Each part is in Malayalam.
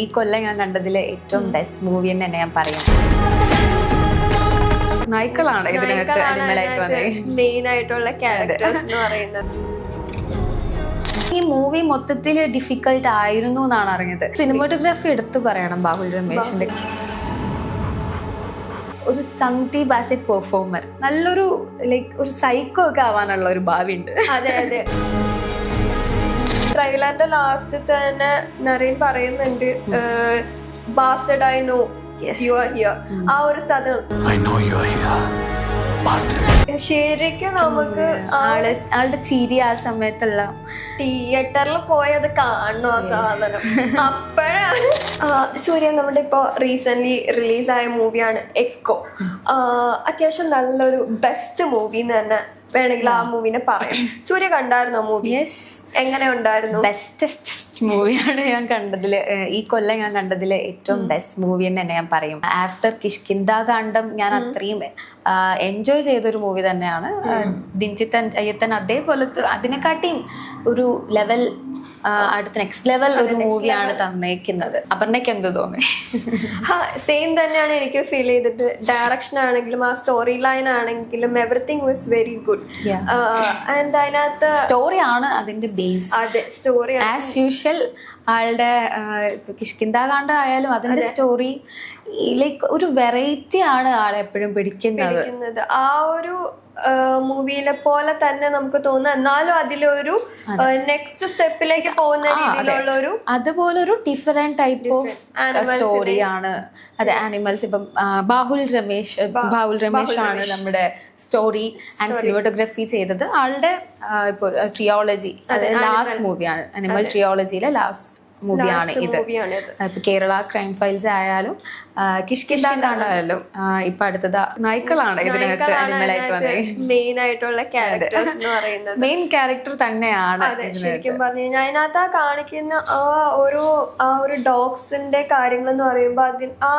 ഈ കൊല്ലം ഞാൻ കണ്ടതിൽ ഏറ്റവും ബെസ്റ്റ് മൂവി എന്ന് തന്നെ ഞാൻ പറയും. നായ്ക്കളാണ് ഇതിനകത്ത് അനിമലായിട്ട് വന്നത് മെയിൻ ആയിട്ടുള്ള ക്യാരക്ടേഴ്സ് എന്ന് പറയുന്നത്. ഈ മൂവി മൊത്തത്തിൽ ഡിഫിക്കൽട്ട് ആയിരുന്നു എന്നാണ് അറിഞ്ഞത്. സിനിമാറ്റോഗ്രാഫി എടുത്തു പറയണം ബാഹുൽ രമേശിന്റെ. ഒരു സന്ദീപ് ആസ് എ പെർഫോമർ നല്ലൊരു ലൈക്ക് ഒരു സൈക്കോ ഒക്കെ ആവാനുള്ള ഒരു ഭാവിയുണ്ട്. അതെ അതെ. ട്രെയിലറിന്റെ ലാസ്റ്റ് തന്നെ നറീൻ പറയുന്നുണ്ട് bastard I know Yes. You are here ആ ഒരു സ്ഥലം I know you're here, bastard. ശരിക്കും നമുക്ക് ആൾ ആളുടെ ചിരി ആ സമയത്തുള്ള തിയേറ്ററിൽ പോയി അത് കാണണം ആ സാധനം. അപ്പോഴാണ് സൂര്യ നമ്മുടെ ഇപ്പോൾ റീസെന്റ് റിലീസായ മൂവിയാണ് എക്കോ അത്യാവശ്യം നല്ലൊരു ബെസ്റ്റ് മൂവി എന്ന് തന്നെ വേണമെങ്കിൽ ആ മൂവിനെ പറയാം. സൂര്യ കണ്ടായിരുന്നോ മൂവി? യെസ് എങ്ങനെ ഉണ്ടായിരുന്നു? ബെസ്റ്റസ്റ്റ് മൂവിയാണ് ഞാൻ കണ്ടതിൽ ഈ കൊല്ലം ഞാൻ കണ്ടതിലെ ഏറ്റവും ബെസ്റ്റ് മൂവി എന്ന് തന്നെ ഞാൻ പറയും. ആഫ്റ്റർ കിഷ്കിന്ദ കാണ്ഡം ഞാൻ അത്രയും എൻജോയ് ചെയ്തൊരു മൂവി തന്നെയാണ്. ദിൻചിത്തൻ അയ്യത്തൻ അതേപോലത്തെ അതിനെക്കാട്ടിയും ഒരു ലെവൽ അടുത്ത നെക്സ്റ്റ് ലെവൽ ഒരു മൂവിയാണ് തന്നേക്കുന്നത്. അപർണയ്ക്ക് എന്ത് തോന്നി? സെയിം തന്നെയാണ് എനിക്ക് ഫീൽ ചെയ്തത്. ഡയറക്ഷൻ ആണെങ്കിലും ആ സ്റ്റോറി ലൈൻ ആണെങ്കിലും everything was very good and അതിനകത്ത് സ്റ്റോറി ആണ് അതിന്റെ ബേസ് അതെ സ്റ്റോറി ആസ് യൂഷ്വൽ ആളുടെ കിഷ്കിന്താകാണ്ട് കാണ്ട ആയാലും അതിന്റെ സ്റ്റോറി ലൈക്ക് ഒരു വെറൈറ്റി ആണ് ആളെ എപ്പോഴും പിടിക്കുന്നത്. ആ ഒരു മൂവിയിലെ പോലെ തന്നെ നമുക്ക് തോന്നുന്നു. എന്നാലും അതിലൊരു നെക്സ്റ്റ് സ്റ്റെപ്പിലേക്ക് പോകുന്ന രീതിയിലുള്ള ഒരു അതുപോലെ ഒരു ഡിഫറെന്റ് ടൈപ്പ് ഓഫ് സ്റ്റോറിയാണ് അതെ ആനിമൽസ് ഇപ്പം ബാഹുൽ രമേശ് ബാഹുൽ രമേശ് ആണ് നമ്മുടെ സ്റ്റോറി ആൻഡ് സിനിമോട്ടോഗ്രഫി ചെയ്തത്. ആളുടെ ഇപ്പോൾ ട്രിയോളജി ട്രിയോളജി ലാസ്റ്റ് മൂവിയാണ് ആനിമൽ ട്രിയോളജിയിലെ ലാസ്റ്റ് മൂവിയാണ് ഇത്. ഇപ്പൊ കേരള ക്രൈം ഫൈൽസ് ആയാലും കിഷ്കിഷ കാണ്ടായാലും ഇപ്പൊ അടുത്തത് നായ്ക്കളാണ് ഇതിനകത്ത് അനിമലായിട്ട് വന്നത്. മെയിൻ ആയിട്ടുള്ള ക്യാരക്ടേഴ്സ് എന്ന് പറയുന്നത്. മെയിൻ ക്യാരക്ടർ തന്നെയാണ് അതെ ശരിക്കും പറഞ്ഞു കഴിഞ്ഞാൽ അതിനകത്ത് ആ കാണിക്കുന്ന ആ ഒരു ആ ഒരു ഡോഗ്സിന്റെ കാര്യങ്ങൾ എന്ന് പറയുമ്പോ അതിന് ആ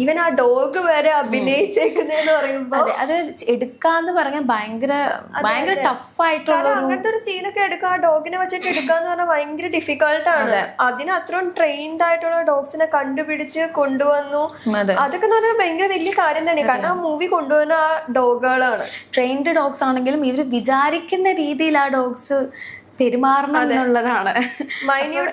ഈവൻ ആ ഡോഗ് വരെ അഭിനയിച്ചേക്കുന്നതെന്ന് പറയുമ്പോ അതെ എടുക്കാന്ന് പറഞ്ഞാൽ ഭയങ്കര ഭയങ്കര ടഫ് ആയിട്ടുള്ള അങ്ങനത്തെ ഒരു സീനൊക്കെ എടുക്കുക ആ ഡോഗിനെ വെച്ചിട്ട് എടുക്കാന്ന് പറഞ്ഞാൽ ഭയങ്കര ഡിഫിക്കൽട്ട് ആണ്. അതിന് അത്രയും ട്രെയിൻഡ് ആയിട്ടുള്ള ഡോഗ്സിനെ കണ്ടുപിടിച്ച് കൊണ്ടുവന്നു. അതൊക്കെ എന്ന് പറഞ്ഞാൽ ഭയങ്കര വലിയ കാര്യം തന്നെ. കാരണം ആ മൂവി കൊണ്ടുവന്ന ആ ഡോഗുകളാണ് ട്രെയിൻഡ് ഡോഗ്സ് ആണെങ്കിലും ഇവർ വിചാരിക്കുന്ന രീതിയിൽ ആ ഡോഗ്സ് പെരുമാറണം എന്നുള്ളതാണ്.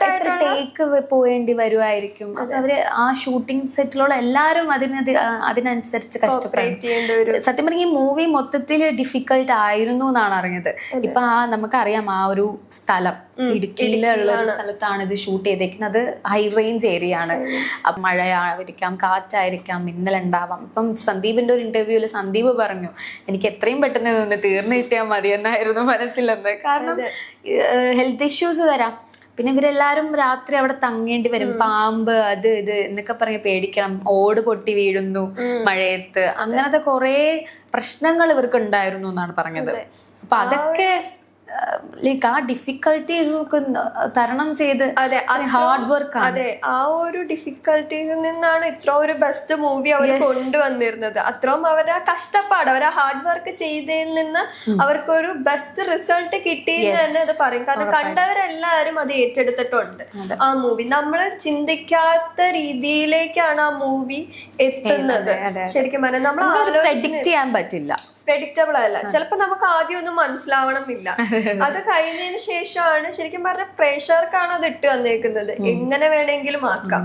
എത്ര ടേക്ക് പോയേണ്ടി വരുമായിരിക്കും അവർ ആ ഷൂട്ടിംഗ് സെറ്റിലുള്ള എല്ലാരും അതിന് അതിനനുസരിച്ച് കഷ്ടപ്പെടും ഓപ്പറേറ്റ് സത്യം പറഞ്ഞ ഈ മൂവി മൊത്തത്തിൽ ഡിഫിക്കൽട്ട് ആയിരുന്നു എന്നാണ് അറിഞ്ഞത്. ഇപ്പൊ ആ നമുക്കറിയാം ആ ഒരു സ്ഥലം. ഇടുക്കിയിലുള്ള സ്ഥലത്താണ് ഇത് ഷൂട്ട് ചെയ്തേക്കുന്നത്. ഹൈ റേഞ്ച് ഏരിയ ആണ്. അപ്പൊ മഴയായിരിക്കാം കാറ്റായിരിക്കാം മിന്നലുണ്ടാവാം ഇപ്പം സന്ദീപിന്റെ ഒരു ഇന്റർവ്യൂവിൽ സന്ദീപ് പറഞ്ഞു എനിക്ക് എത്രയും പെട്ടെന്ന് ഇതൊന്ന് തീർന്നു കിട്ടിയാൽ മതി എന്നായിരുന്നു മനസ്സിലെന്ന്. കാരണം ഹെൽത്ത് ഇഷ്യൂസ് വരാം. പിന്നെ ഇവരെല്ലാരും രാത്രി അവിടെ തങ്ങേണ്ടി വരും. പാമ്പ് അത് ഇത് എന്നൊക്കെ പറഞ്ഞ് പേടിക്കണം. ഓട് പൊട്ടി വീഴുന്നു മഴയത്ത്. അങ്ങനത്തെ കുറെ പ്രശ്നങ്ങൾ ഇവർക്ക് ഉണ്ടായിരുന്നു എന്നാണ് പറഞ്ഞത്. അപ്പൊ അതൊക്കെ ലൈക്ക് ആ ഡിഫിക്കൽട്ടി തരണം ചെയ്ത് അതെ ഹാർഡ് വർക്ക് അതെ ആ ഒരു ഡിഫിക്കൽട്ടീസിൽ നിന്നാണ് ഇത്ര ഒരു ബെസ്റ്റ് മൂവി അവർ കൊണ്ടുവന്നിരുന്നത്. അത്രയും അവരുടെ കഷ്ടപ്പാട് അവർ ഹാർഡ് വർക്ക് ചെയ്തതിൽ നിന്ന് അവർക്കൊരു ബെസ്റ്റ് റിസൾട്ട് കിട്ടി എന്ന് തന്നെ അത് പറയും. കാരണം കണ്ടവരെല്ലാവരും അത് ഏറ്റെടുത്തിട്ടുണ്ട്. ആ മൂവി നമ്മൾ ചിന്തിക്കാത്ത രീതിയിലേക്കാണ് ആ മൂവി എത്തുന്നത്. ശരിക്കും പറഞ്ഞാൽ നമ്മൾ പ്രഡിക്റ്റ് ചെയ്യാൻ പറ്റില്ല. പ്രഡിക്റ്റബിൾ അല്ല. ചിലപ്പോ നമുക്ക് ആദ്യം ഒന്നും മനസ്സിലാവണമെന്നില്ല. അത് കഴിഞ്ഞതിന് ശേഷമാണ് ശരിക്കും പറഞ്ഞ പ്രേക്ഷകർക്കാണ് അത് ഇട്ട് തന്നേക്കുന്നത്. എങ്ങനെ വേണമെങ്കിലും ആക്കാം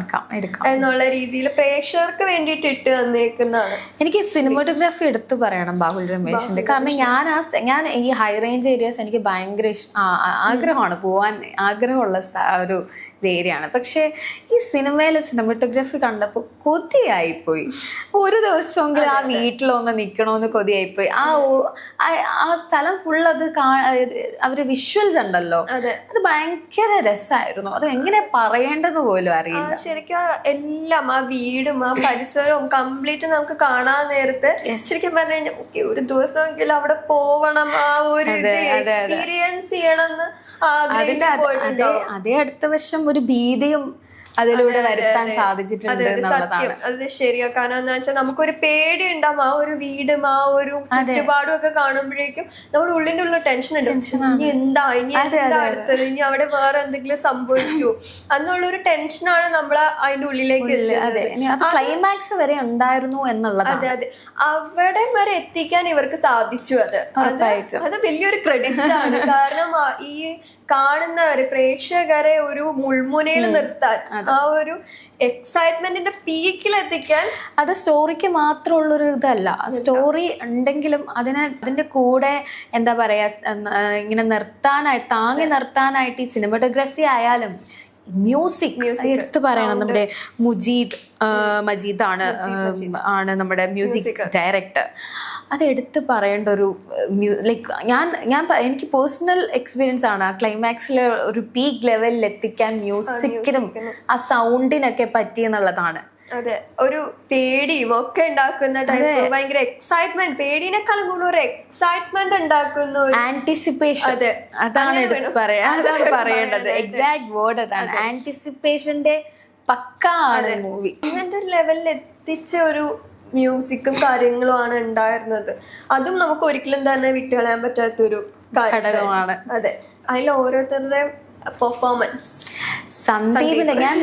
എന്നുള്ള രീതിയിൽ പ്രേക്ഷകർക്ക് വേണ്ടിയിട്ട് ഇട്ട് തന്നേക്കുന്നതാണ്. എനിക്ക് സിനിമാറ്റോഗ്രാഫി എടുത്തു പറയണം ബാഹുൽ രമേശിന്റെ. കാരണം ഞാൻ ആ ഞാൻ ഈ ഹൈ റേഞ്ച് ഏരിയാസ് എനിക്ക് ഭയങ്കര ആഗ്രഹമാണ്. പോവാൻ ആഗ്രഹമുള്ള ഒരു ഏരിയയാണ്. പക്ഷേ ഈ സിനിമയിലെ സിനിമാറ്റോഗ്രാഫി കണ്ടപ്പോൾ കൊതിയായിപ്പോയി. ഒരു ദിവസമെങ്കിലും ആ വീട്ടിലൊന്ന് നിൽക്കണമെന്ന് കൊതിയായിപ്പോയി. ആ ആ- സ്ഥലം ഫുൾ അത് അവർ വിഷ്വൽസ് ഉണ്ടല്ലോ. അതെ. ഭയങ്കര രസമായിരുന്നു അത് എങ്ങനെ പറയേണ്ടെന്ന് പോലും അറിയില്ല. ശരിക്കും എല്ലാം ആ വീടും ആ പരിസരവും കംപ്ലീറ്റ് നമുക്ക് കാണാൻ നേരത്തെ ശരിക്കും പറഞ്ഞു കഴിഞ്ഞാൽ ഓക്കെ ഒരു ദിവസമെങ്കിലും അവിടെ പോവണം ആ ഒരു എക്സ്പീരിയൻസ് ആഗ്രഹിച്ചു അതിന്റെ അതേ അതേ അടുത്ത വർഷം ഒരു ഭീതിയും അതിലൂടെ വരുത്താൻ സാധിച്ചിട്ടുണ്ട് അതെ, സത്യം. അത് ശരിയാ കാരണം എന്താ വെച്ചാൽ നമുക്കൊരു പേടി ഉണ്ടാവും ആ ഒരു വീടും ആ ഒരു ചുറ്റുപാടും ഒക്കെ കാണുമ്പോഴേക്കും നമ്മുടെ ഉള്ളിന്റെ ഉള്ള ടെൻഷൻ ഉണ്ട്. ഇനി എന്താ? ഇനി എന്താ അടുത്തത്? ഇനി അവിടെ വേറെ എന്തെങ്കിലും സംഭവിക്കൂ എന്നുള്ള ഒരു ടെൻഷനാണ് നമ്മൾ അതിന്റെ ഉള്ളിലേക്ക് അതെ. ഇനി അത് ക്ലൈമാക്സ് വരെ ഉണ്ടായിരുന്നു എന്നുള്ളതാണ്. അതെ അതെ. അവിടെ വരെ എത്തിക്കാൻ ഇവർക്ക് സാധിച്ചു അത്. അത് വലിയൊരു ക്രെഡിറ്റ് ആണ്. കാരണം ഈ കാണുന്നവരെ പ്രേക്ഷകരെ ഒരു മുൾമുനയിൽ നിർത്താൻ ആ ഒരു എക്സൈറ്റ്മെന്റിന്റെ പീക്കിൽ എത്തിക്കാൻ അത് സ്റ്റോറിക്ക് മാത്രമുള്ളൊരു ഇതല്ല. സ്റ്റോറി ഉണ്ടെങ്കിലും അതിനെ അതിന്റെ കൂടെ എന്താ പറയാ ഇങ്ങനെ നിർത്താനായി താങ്ങി നിർത്താനായിട്ട് ഈ സിനിമഗ്രഫി ആയാലും മ്യൂസിക് മ്യൂസിക് എടുത്തു പറയണം. നമ്മുടെ മുജീദ് മജീദ് ആണ് ആണ് നമ്മുടെ മ്യൂസിക് ഡയറക്ടർ അത് എടുത്തു പറയേണ്ട ഒരു ലൈക്ക് ഞാൻ ഞാൻ എനിക്ക് പേഴ്സണൽ എക്സ്പീരിയൻസ് ആണ്. ആ ക്ലൈമാക്സിൽ ഒരു പീക്ക് ലെവലിൽ എത്തിക്കാൻ മ്യൂസിക്കിനും ആ സൗണ്ടിനൊക്കെ പറ്റി എന്നുള്ളതാണ് അതെ ഒരു പേടിയും ഒക്കെ ഉണ്ടാക്കുന്ന ടൈപ്പ് ഭയങ്കര എക്സൈറ്റ്മെന്റ് പേടിനേക്കാളും കൂടുതൽ ഒരു എക്സൈറ്റ്മെന്റ് ഉണ്ടാക്കുന്ന ആന്റിസിപ്പേഷൻ അതെ. അതാണ് പറയാ അതാണ് പറയേണ്ടത്. എക്സാക്ട് വേർഡ് അതാണ്. ആന്റിസിപ്പേഷന്റെ പക്ക ആണ് മൂവി അങ്ങനത്തെ ഒരു ലെവലിൽ എത്തിച്ച ഒരു മ്യൂസിക്കും കാര്യങ്ങളും ആണ് ഉണ്ടായിരുന്നത്. അതും നമുക്ക് ഒരിക്കലും തന്നെ വിട്ടുകളയാൻ പറ്റാത്തൊരു ഘടകമാണ്. അതെ. അതിൽ ഓരോരുത്തരുടെയും പെർഫോമൻസ് സന്ദീപിന്റെ ഞാൻ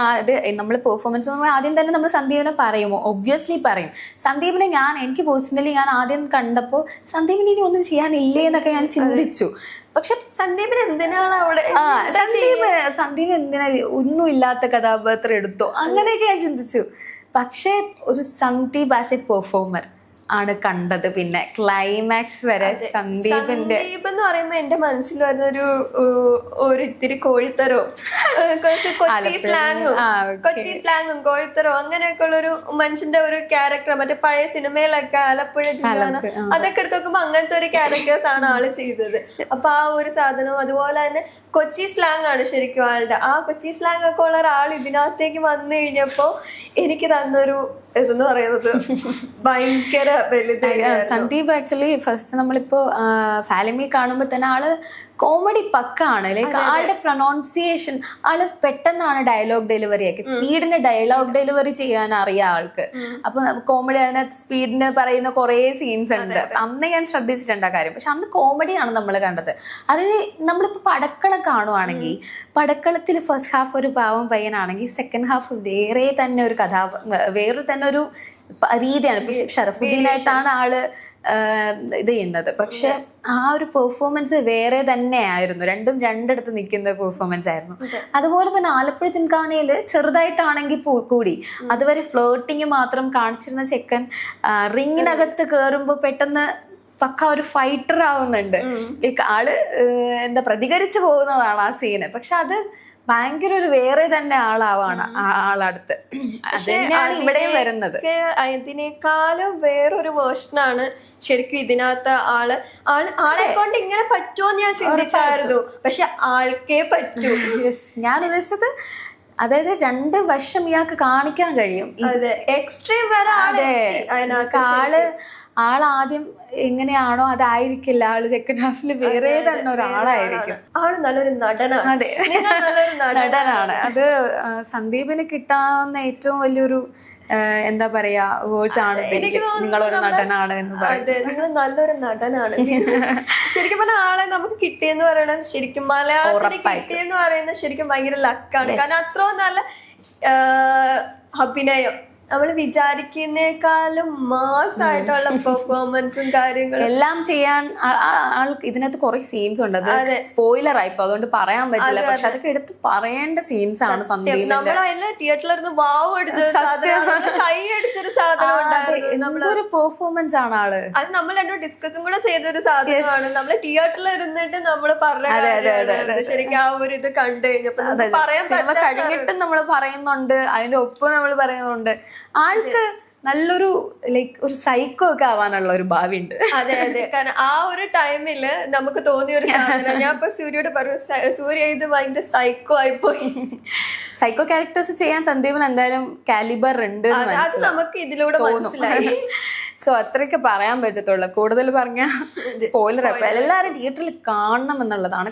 അത് നമ്മൾ പെർഫോമൻസ് ആദ്യം തന്നെ നമ്മൾ സന്ദീപിനെ പറയുമോ? ഒബ്വിയസ്ലി പറയും. സന്ദീപിനെ ഞാൻ എനിക്ക് പേഴ്സണലി ഞാൻ ആദ്യം കണ്ടപ്പോൾ സന്ദീപിന് ഇനി ഒന്നും ചെയ്യാനില്ലേ എന്നൊക്കെ ഞാൻ ചിന്തിച്ചു. പക്ഷെ സന്ദീപിന് എന്തിനാണ് അവിടെ സന്ദീപ് സന്ദീപ് എന്തിനാ ഒന്നും ഇല്ലാത്ത കഥാപാത്രം എടുത്തോ? അങ്ങനെയൊക്കെ ഞാൻ ചിന്തിച്ചു. പക്ഷേ ഒരു സന്ദീപ് ആസ് എ പെർഫോമർ ആണ് കണ്ടത്. പിന്നെ ക്ലൈമാക്സ് വരെ സന്ദീപിന്റെ സന്ദീപ് എന്ന് പറയുമ്പോ എന്റെ മനസ്സിൽ വരുന്നൊരു ഒരു ഇത്തിരി കോഴിത്തരോ കുറച്ച് കൊച്ചി സ്ലാങ്ങും കൊച്ചി സ്ലാങ്ങും കോഴിത്തരോ അങ്ങനെയൊക്കെ ഉള്ള ഒരു മനുഷ്യന്റെ ഒരു ക്യാരക്ടർ മറ്റേ പഴയ സിനിമയിലൊക്കെ ആലപ്പുഴ ജില്ലാന. അതൊക്കെ എടുത്ത് നോക്കുമ്പോ അങ്ങനത്തെ ഒരു ക്യാരക്ടേഴ്സ് ആണ് ആൾ ചെയ്തത്. അപ്പൊ ആ ഒരു സാധനം അതുപോലെ തന്നെ കൊച്ചി സ്ലാങ് ആണ് ശരിക്കും ആളുടെ. ആ കൊച്ചി സ്ലാങ് ഒക്കെ ഉള്ള ഒരാൾ ഇതിനകത്തേക്ക് വന്നു കഴിഞ്ഞപ്പോ എനിക്ക് തന്നൊരു ഇതെന്ന് പറയുന്നത് ഭയങ്കര വലുതായിരുന്നു സന്ദീപ് ആക്ച്വലി ഫസ്റ്റ് നമ്മളിപ്പോ ഫാലിമി കാണുമ്പോൾ തന്നെ ആൾ കോമഡി പക്കാണ്. ലൈക്ക് ആളുടെ പ്രൊനൗൺസിയേഷൻ ആൾ പെട്ടെന്നാണ് ഡയലോഗ് ഡെലിവറി ആക്കി. സ്പീഡിന് ഡയലോഗ് ഡെലിവറി ചെയ്യാൻ അറിയാം ആൾക്ക്. അപ്പൊ കോമഡി അതിനകത്ത് സ്പീഡിന് പറയുന്ന കുറേ സീൻസ് ഉണ്ട്. അന്ന് ഞാൻ ശ്രദ്ധിച്ചിട്ടുണ്ട് ആ കാര്യം. പക്ഷെ അന്ന് കോമഡിയാണ് നമ്മൾ കണ്ടത്. അതിന് നമ്മളിപ്പോ പടക്കളം കാണുവാണെങ്കിൽ പടക്കളത്തിൽ ഫസ്റ്റ് ഹാഫ് ഒരു പാവം പയ്യനാണെങ്കിൽ സെക്കൻഡ് ഹാഫ് വേറെ തന്നെ ഒരു കഥാ വേറെ തന്നെ ഒരു രീതിയാണ്. ഇപ്പൊ ഷറഫുദ്ദീനായിട്ടാണ് ആൾ ഇത് ചെയ്യുന്നത്. പക്ഷെ ആ ഒരു പെർഫോമൻസ് വേറെ തന്നെ ആയിരുന്നു രണ്ടും രണ്ടിടത്ത് നിൽക്കുന്ന പെർഫോമൻസ് ആയിരുന്നു. അതുപോലെ തന്നെ ആലപ്പുഴ ചിൻകാനയിൽ ചെറുതായിട്ടാണെങ്കിൽ കൂടി. അതുവരെ ഫ്ലേട്ടിങ് മാത്രം കാണിച്ചിരുന്ന ചെക്കൻ റിങ്ങിനകത്ത് കയറുമ്പോൾ പെട്ടെന്ന് പക്ക ഒരു ഫൈറ്റർ ആവുന്നുണ്ട്. ലൈക്ക് ആൾ എന്താ പ്രതികരിച്ചു പോകുന്നതാണ് ആ സീന് പക്ഷെ അത് ഭയങ്കര ഒരു വേറെ തന്നെ ആളാവാണ് ആളടുത്ത്. അതന്നെയാണ് തന്നെയാണ് ഇവിടെയും വരുന്നത്. അതിനേക്കാളും വേറൊരു വേർഷനാണ് ശരിക്കും ഇതിനകത്ത് ആൾ. ആൾ ആളെ കൊണ്ട് ഇങ്ങനെ പറ്റുമോന്ന് ഞാൻ ചിന്തിച്ചായിരുന്നു. പക്ഷെ ആൾക്കേ പറ്റൂ. ഞാൻ ഉദ്ദേശിച്ചത് അതായത് രണ്ട് വശം ഇയാൾക്ക് കാണിക്കാൻ കഴിയും. എക്സ്ട്രീം വരെ ആൾ ആൾ ആളാദ്യം എങ്ങനെയാണോ അതായിരിക്കില്ല. ആൾ സെക്കൻഡ് ഹാഫിൽ വേറെ തന്നെ ഒരാളായിരിക്കും. ആൾ നല്ലൊരു നടനാണ്. അതെ. നടനാണ്. അത് സന്ദീപിന് കിട്ടാവുന്ന ഏറ്റവും വലിയൊരു എന്താ പറയാ വേർഡ്സ് ആണ്. നിങ്ങളൊരു നടനാണ് എന്ന് പറയും അതെ നിങ്ങൾ നല്ലൊരു നടനാണ്. ശരിക്കും പറഞ്ഞ ആളെ നമുക്ക് കിട്ടിയെന്ന് പറയണം. ശരിക്കും മലയാളം കിട്ടിയെന്ന് പറയുന്നത് ശരിക്കും ഭയങ്കര ലക്കാണ് കാരണം അത്രയും നല്ല അഭിനയം. നമ്മൾ വിചാരിക്കുന്നേക്കാളും മാസായിട്ടുള്ള പെർഫോമൻസും കാര്യങ്ങളും. എല്ലാം ചെയ്യാൻ ആൾക്ക് ഇതിനകത്ത് കുറെ സീൻസ് ഉണ്ട്. അത് സ്പോയിലർ ആയിപ്പോ അതുകൊണ്ട് പറയാൻ പറ്റില്ല. പക്ഷെ അതൊക്കെ എടുത്ത് പറയേണ്ട സീൻസ് ആണ് സന്ദീപിന്റെ. നമ്മൾ അതിലെ തിയേറ്ററിലിരുന്ന് വാവ് എടുത്ത സാധനം കൈ അടിച്ചൊരു സാധനം പെർഫോമൻസ് ആണ് ആൾ. അത് നമ്മൾ രണ്ടും ഡിസ്കസും കൂടെ ചെയ്തൊരു സാധനമാണ്. നമ്മൾ തിയേറ്ററിൽ ഇരുന്നിട്ട് നമ്മൾ പറഞ്ഞ. ശരിക്കും ആ ഒരു ഇത് കണ്ടു കഴിഞ്ഞപ്പോ പറയാൻ കഴിഞ്ഞിട്ടും നമ്മൾ പറയുന്നുണ്ട്. അതിന്റെ ഒപ്പം നമ്മൾ പറയുന്നുണ്ട്. ആൾക്ക് നല്ലൊരു ലൈക്ക് ഒരു സൈക്കോ ഒക്കെ ആവാനുള്ള ഒരു ഭാവി ഉണ്ട്. അതെ അതെ. കാരണം ആ ഒരു ടൈമിൽ നമുക്ക് തോന്നിയ ഒരു സാധനം. ഞാൻ ഇപ്പൊ സൂര്യയോട് പറഞ്ഞു സൂര്യ ഇത് ഭയങ്കര സൈക്കോ ആയിപ്പോയി. സൈക്കോ ക്യാരക്ടേഴ്സ് ചെയ്യാൻ സന്ദീപിന് എന്തായാലും കാലിബർ ഉണ്ട് അത് നമുക്ക് ഇതിലൂടെ മനസ്സിലായി. സോ അത്രയൊക്കെ പറയാൻ പറ്റത്തുള്ളൂ. കൂടുതൽ പറഞ്ഞ സ്പോയിലർ എല്ലാരും തിയേറ്ററിൽ കാണണം എന്നുള്ളതാണ്.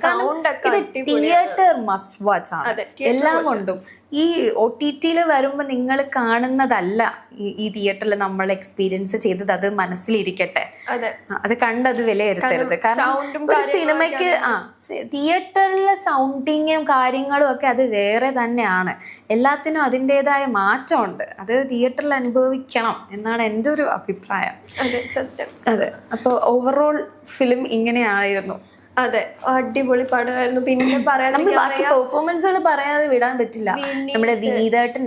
തിയേറ്റർ മസ്റ്റ് വാച്ച് ആണ്. എല്ലാം കൊണ്ടും. ഈ ഒ ടി ടിയിൽ വരുമ്പോൾ നിങ്ങൾ കാണുന്നതല്ല ഈ- തിയേറ്ററിൽ നമ്മൾ എക്സ്പീരിയൻസ് ചെയ്തത്. അത് മനസ്സിലിരിക്കട്ടെ. അതെ. കണ്ടത് വിലയിരുത്തരുത്. കാരണം ഒരു സിനിമയ്ക്ക് ആ തിയേറ്ററിലെ സൗണ്ടിങ്ങും കാര്യങ്ങളും ഒക്കെ അത് വേറെ തന്നെയാണ്. എല്ലാത്തിനും അതിന്റെതായ മാറ്റമുണ്ട്. അത് തിയേറ്ററിൽ അനുഭവിക്കണം എന്നാണ് എന്റെ ഒരു അഭിപ്രായം. അതെ സത്യം. അതെ. അപ്പോൾ ഓവറോൾ ഫിലിം ഇങ്ങനെയായിരുന്നു. അതെ അടിപൊളി പടമായിരുന്നു. പിന്നെ പറയാൻ നമ്മൾ ബാക്കി പെർഫോമൻസുകൾ പറയാതെ വിടാൻ പറ്റില്ല. നമ്മുടെ വിനീതേട്ടൻ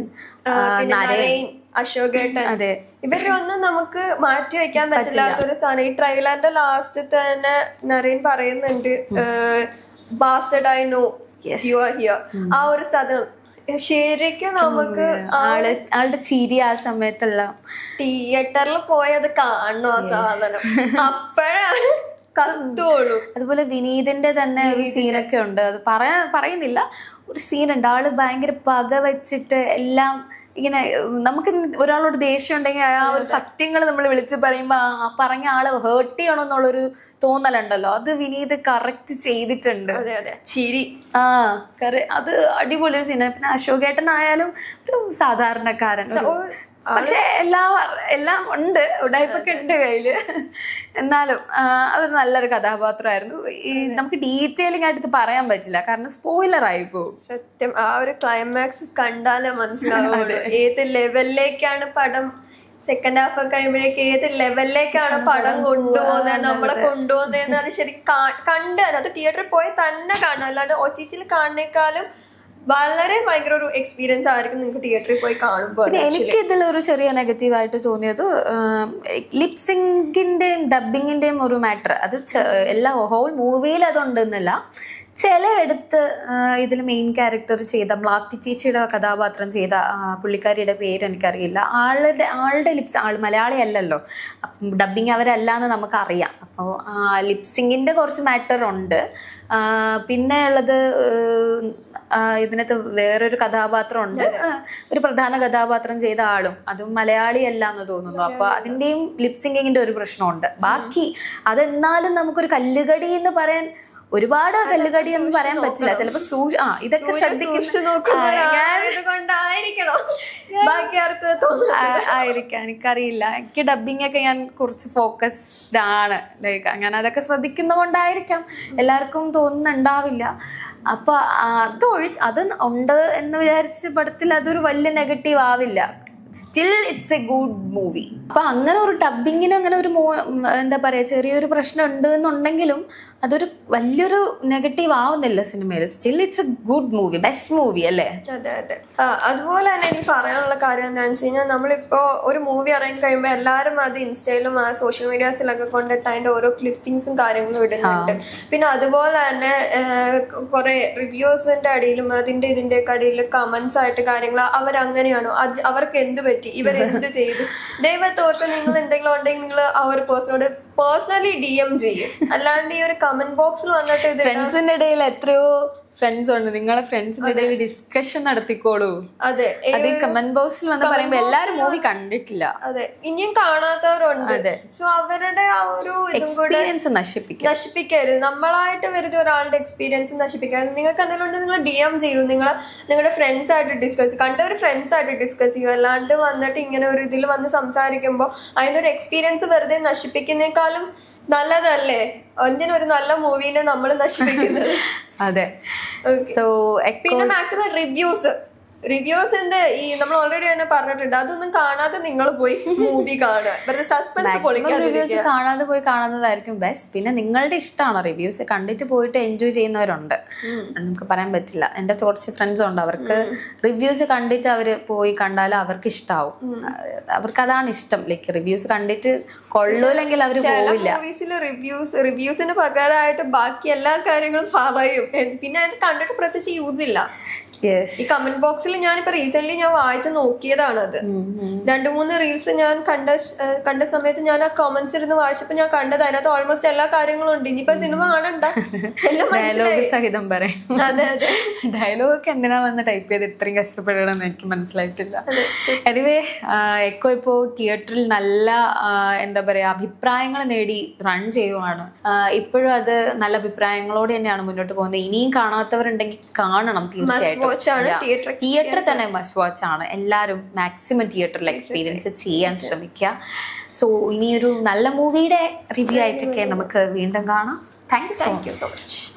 അശോകേട്ടൻ. അതെ. ഇവരുടെ ഒന്നും നമുക്ക് മാറ്റി വെക്കാൻ പറ്റില്ലാത്ത ഒരു സാധനം. ഈ ട്രെയിലറിന്റെ ലാസ്റ്റ് തന്നെ നരേൻ പറയുന്നുണ്ട് bastard I know you are here ആ ഒരു സാധനം. ശരിക്കും നമുക്ക് ആൾ ആളുടെ ചിരി ആ സമയത്തുള്ള തിയേറ്ററിൽ പോയത് കാണണം ആ സാധനം. അപ്പോഴാണ് കത്തോളൂ. അതുപോലെ വിനീതിന്റെ തന്നെ ഒരു സീനൊക്കെ ഉണ്ട്. അത് പറയാൻ പറയുന്നില്ല. ഒരു സീനുണ്ട് ആൾ ഭയങ്കര പക വെച്ചിട്ട് എല്ലാം ഇങ്ങനെ നമുക്ക് ഒരാളോട് ദേഷ്യം ഉണ്ടെങ്കിൽ ആ ഒരു സത്യങ്ങൾ നമ്മൾ വിളിച്ച് പറയുമ്പോൾ ആ പറഞ്ഞ ആൾ ഹേർട്ട് ചെയ്യണം എന്നുള്ളൊരു തോന്നലുണ്ടല്ലോ. അത് വിനീത് കറക്റ്റ് ചെയ്തിട്ടുണ്ട്. ചിരി. ആ കറി അത് അടിപൊളി ഒരു സീന പിന്നെ അശോകേട്ടനായാലും ഒരു സാധാരണക്കാരൻ പക്ഷെ എല്ലാ എല്ലാം ഉണ്ട്. ഉടായ്പൊക്കെ ഉണ്ട് കയ്യിൽ. എന്നാലും അതൊരു നല്ലൊരു കഥാപാത്രമായിരുന്നു. ഈ നമുക്ക് ഡീറ്റെയിലിംഗ് ആയിട്ട് ഇത് പറയാൻ പറ്റില്ല. കാരണം സ്പോയിലർ ആയി പോകും. സത്യം. ആ ഒരു ക്ലൈമാക്സ് കണ്ടാലേ മനസ്സിലാവും ഏത് ലെവലിലേക്കാണ് പടം സെക്കൻഡ് ഹാഫ് ഒക്കെ കഴിയുമ്പോഴേക്ക് ഏത് ലെവലിലേക്കാണ് പടം കൊണ്ടുപോകുന്നത് നമ്മളെ കൊണ്ടുപോകുന്നത് അത് ശരി കണ്ട് അത് തിയേറ്ററിൽ പോയി തന്നെ കാണാം. അല്ലാണ്ട് ഒ ടി ടിയിൽ കാണുന്നേക്കാളും വളരെ ഭയങ്കര ഒരു എക്സ്പീരിയൻസ് ആയിരിക്കും നിങ്ങൾക്ക് തിയേറ്ററിൽ പോയി കാണുമ്പോൾ എനിക്ക് ഇതിൽ ഒരു ചെറിയ നെഗറ്റീവ് ആയിട്ട് തോന്നിയത് ലിപ്സിങ്കിന്റെയും ഡബിങ്ങിന്റെയും ഒരു മാറ്റർ അത് എല്ലാ ഹോൾ മൂവിയിൽ അതുണ്ടെന്നല്ല. ചിലയിടത്ത് ഇതിൽ മെയിൻ ക്യാരക്ടർ ചെയ്ത മ്ലാത്തി ചേച്ചിയുടെ കഥാപാത്രം ചെയ്ത പുള്ളിക്കാരിയുടെ പേര് എനിക്കറിയില്ല. ആളുടെ ആളുടെ ലിപ്സ് ആൾ മലയാളി അല്ലല്ലോ ഡബിങ് അവരല്ല എന്ന് നമുക്കറിയാം അപ്പോൾ ലിപ്സിങ്ങിന്റെ കുറച്ച് മാറ്റർ ഉണ്ട്. പിന്നെ ഉള്ളത് ഇതിനകത്ത് വേറൊരു കഥാപാത്രം ഉണ്ട്. ഒരു പ്രധാന കഥാപാത്രം ചെയ്ത ആളും. അതും മലയാളി അല്ല എന്ന് തോന്നുന്നു. അപ്പൊ അതിന്റെയും ലിപ്സിംഗിന്റെ ഒരു പ്രശ്നമുണ്ട്. ബാക്കി അതെന്നാലും നമുക്കൊരു കല്ലുകടി എന്ന് പറയാൻ ഒരുപാട് കല്ലുകടി എന്ന് പറയാൻ പറ്റില്ല. ചിലപ്പോ സൂ ആ ഇതൊക്കെ ശ്രദ്ധിക്കും. ആയിരിക്കാം. എനിക്കറിയില്ല. എനിക്ക് ഡബിങ് ഒക്കെ ഞാൻ കുറച്ച് ഫോക്കസ്ഡ് ആണ്. ലൈക്ക് ഞാൻ അതൊക്കെ ശ്രദ്ധിക്കുന്ന കൊണ്ടായിരിക്കാം എല്ലാവർക്കും തോന്നുന്നുണ്ടാവില്ല. അപ്പൊ അത് ഒഴി അത് ഉണ്ട് എന്ന് വിചാരിച്ച് പടത്തിൽ അതൊരു വലിയ നെഗറ്റീവ് ആവില്ല. Still it's a good movie അപ്പൊ അങ്ങനെ ഒരു ഡബിങ്ങിന് അങ്ങനെ ഒരു എന്താ പറയാ ചെറിയൊരു പ്രശ്നം ഉണ്ട് എന്നുണ്ടെങ്കിലും അതൊരു വലിയൊരു നെഗറ്റീവ് ആവുന്നില്ല സിനിമയിൽ. Still it's a good movie best movie അല്ലേ? അതെ അതെ. അതുപോലെ തന്നെ എനിക്ക് പറയാനുള്ള കാര്യം എന്താണെന്ന് വെച്ച് കഴിഞ്ഞാൽ നമ്മളിപ്പോ ഒരു മൂവി ഇറങ്ങി കഴിയുമ്പോൾ എല്ലാവരും അത് ഇൻസ്റ്റയിലും ആ സോഷ്യൽ മീഡിയാസിലൊക്കെ കൊണ്ടിട്ട് അതിന്റെ ഓരോ ക്ലിപ്പിങ്സും കാര്യങ്ങളും ഇടുന്നുണ്ട്. പിന്നെ അതുപോലെ തന്നെ കുറെ റിവ്യൂസിന്റെ അടിയിലും അതിന്റെ ഇതിന്റെ ഒക്കെ അടിയിൽ കമന്റ്സ് ആയിട്ട് കാര്യങ്ങൾ അവരങ്ങനെയാണോ? അത് അവർക്ക് എന്ത് പറ്റി? ഇവരെന്ത് ചെയ്തു? ദൈവത്തോർത്ത് നിങ്ങൾ എന്തെങ്കിലും ഉണ്ടെങ്കിൽ നിങ്ങൾ ആ ഒരു പേഴ്സണോട് പേഴ്സണലി ഡി എം ചെയ്യും. അല്ലാണ്ട് ഈ ഒരു കമന്റ് ബോക്സിൽ വന്നിട്ട് ഫ്രണ്ട്സിന്റെ ഇടയിൽ എത്രയോ ഫ്രണ്ട്സ് ഉണ്ട്. നിങ്ങളെ ഫ്രണ്ട്സിന്റെ ഇടയിൽ ഡിസ്കഷൻ നടത്തിക്കോളൂ. അതെ. അത് കമന്റ് ബോക്സിൽ വന്ന് പറയുമ്പോ എല്ലാരും മൂവി കണ്ടിട്ടില്ല. അതെ. ഇനിയും കാണാത്തവരുണ്ട്. അതെ. സോ അവരുടെ ആ ഒരു എക്സ്പീരിയൻസ് നശിപ്പിക്കും. നശിപ്പിക്കരുത്. നമ്മളായിട്ട് വരുന്ന ഒരാളുടെ എക്സ്പീരിയൻസ് നശിപ്പിക്കരുത് നിങ്ങൾക്ക് എന്തെങ്കിലും ഉണ്ടെങ്കിൽ നിങ്ങൾ ഡി എം ചെയ്യൂ. നിങ്ങൾ നിങ്ങളുടെ ഫ്രണ്ട്സ് ആയിട്ട് ഡിസ്കസ് കണ്ടവർ ഫ്രണ്ട്സ് ആയിട്ട് ഡിസ്കസ് ചെയ്യൂ. അല്ലാണ്ട് വന്നിട്ട് ഇങ്ങനെ ഒരു ഇതിൽ വന്ന് സംസാരിക്കുമ്പോൾ അതിനൊരു എക്സ്പീരിയൻസ് വെറുതെ നശിപ്പിക്കുന്നേക്കാളും നല്ലതല്ലേ? എന്തിനൊരു നല്ല മൂവീനെ നമ്മൾ നശിപ്പിക്കുന്നത്? അതെ. സോ പിന്നെ മാക്സിമം റിവ്യൂസ് റിവ്യൂസിന്റെ ഈ നമ്മൾ ഓൾറെഡി തന്നെ പറഞ്ഞിട്ടുണ്ട്. അതൊന്നും കാണാതെ നിങ്ങൾ പോയി മൂവി കാണുക. സസ്പെൻസ് റിവ്യൂസ് കാണാതെ പോയി കാണുന്നതായിരിക്കും ബെസ്റ്റ് പിന്നെ നിങ്ങളുടെ ഇഷ്ടമാണ്? റിവ്യൂസ് കണ്ടിട്ട് പോയിട്ട് എൻജോയ് ചെയ്യുന്നവരുണ്ട്. നമുക്ക് പറയാൻ പറ്റില്ല. എന്റെ കുറച്ച് ഫ്രണ്ട്സ് ഉണ്ട്. അവർക്ക് റിവ്യൂസ് കണ്ടിട്ട് അവർ പോയി കണ്ടാൽ അവർക്ക് ഇഷ്ടാവും. അവർക്ക് അതാണ് ഇഷ്ടം. ലൈക്ക് റിവ്യൂസ് കണ്ടിട്ട് കൊള്ളൂല്ലെങ്കിൽ അവർ പോവില്ല. റിവ്യൂസ് റിവ്യൂസിന് പകരമായിട്ട് ബാക്കി എല്ലാ കാര്യങ്ങളും പറയും. പിന്നെ അത് കണ്ടിട്ട് പ്രത്യേകിച്ച് യൂസ് ഇല്ല. ഈ കമന്റ് ബോക്സിൽ ഞാൻ ഞാനിപ്പോ റീസെന്റ് ഞാൻ വായിച്ചു നോക്കിയതാണ് അത് രണ്ടു മൂന്ന് റീൽസ് ഞാൻ കണ്ട കണ്ട സമയത്ത് ഞാൻ ആ കമന്റ്സ് ഇരുന്ന് വായിച്ചപ്പോ ഞാൻ കണ്ടത് അതിനകത്ത് ഓൾമോസ്റ്റ് എല്ലാ കാര്യങ്ങളും ഉണ്ട്. ഇനിയിപ്പോ സിനിമ കാണണ്ട. ഡയലോഗ് സഹിതം പറയും. അതെ അതെ. ഡയലോഗ് ഒക്കെ എന്തിനാ വന്ന് ടൈപ്പ് ചെയ്ത് ഇത്രയും കഷ്ടപ്പെടണം എനിക്ക് മനസ്സിലായിട്ടില്ല. എനിവേ എക്കോ ഇപ്പോ തിയേറ്ററിൽ നല്ല എന്താ പറയാ അഭിപ്രായങ്ങൾ നേടി റൺ ചെയ്യുവാണ്. ഇപ്പോഴും അത് നല്ല അഭിപ്രായങ്ങളോട് തന്നെയാണ് മുന്നോട്ട് പോകുന്നത്. ഇനിയും കാണാത്തവരുണ്ടെങ്കിൽ കാണണം തീർച്ചയായിട്ടും. തിയേറ്റർ തന്നെ മസ്റ്റ് വാച്ച് ആണ്. എല്ലാവരും മാക്സിമം തിയേറ്ററിൽ എക്സ്പീരിയൻസ് ചെയ്യാൻ ശ്രമിക്കുക. സോ ഇനിയൊരു നല്ല മൂവിയുടെ റിവ്യൂ ആയിട്ടൊക്കെ നമുക്ക് വീണ്ടും കാണാം. Thank you so much